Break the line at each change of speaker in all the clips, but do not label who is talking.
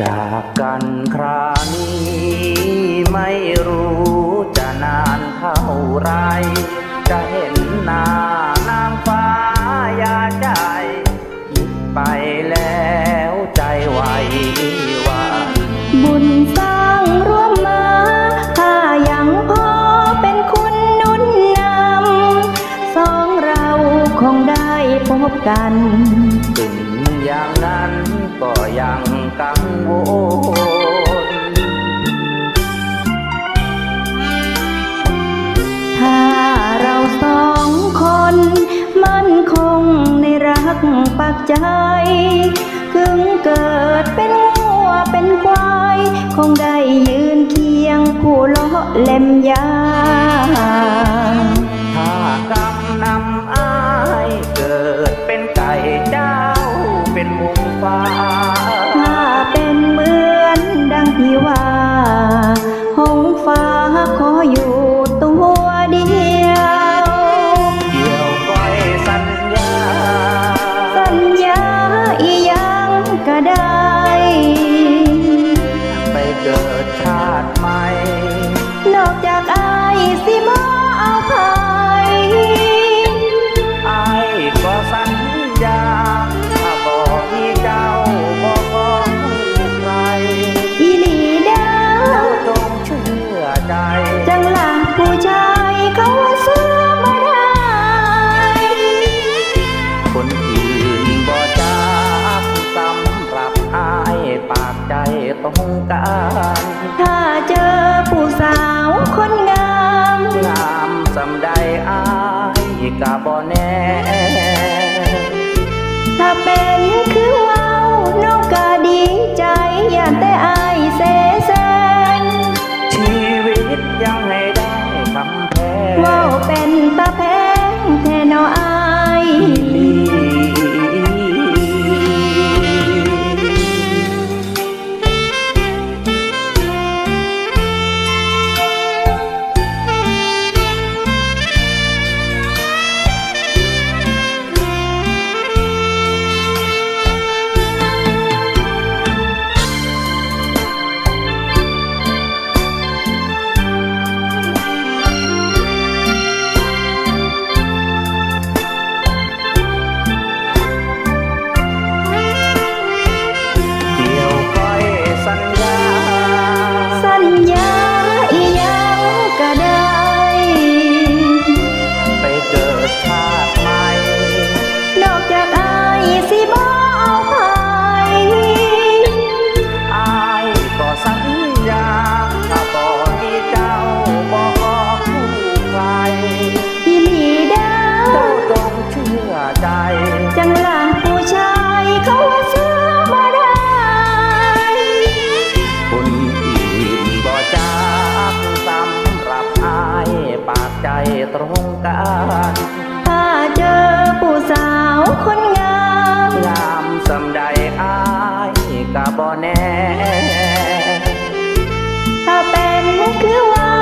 จากกันคราวนี้ไม่รู้จะนานเท่าไร จะเห็นหน้านางฟ้ายาใจยิบไปแล้วใจไหววัน
บุญสร้างร่วมมา ถ้ายังพอเป็นคุณนุ่นนำสองเราคงได้พบกัน ปักใจกึงเกิดเป็นหัวเป็นควาย คงได้ยืนเคียงผู้เลาะเล่มยา
ถ้ากำนำอายเกิดเป็นไก่เจ้าเป็นมุงฟ้า คนอื่นบ่จักสำหรับอายปากใจต้องการ
ถ้าเจอผู้สาว
ใจตรงกัน
ถ้าเจอผู้สาวคนงาม
งามสำใดอายกะบ่แน่
ถ้าเป็นคือเว้า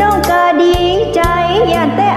น้องก็ดีใจอย่าแต่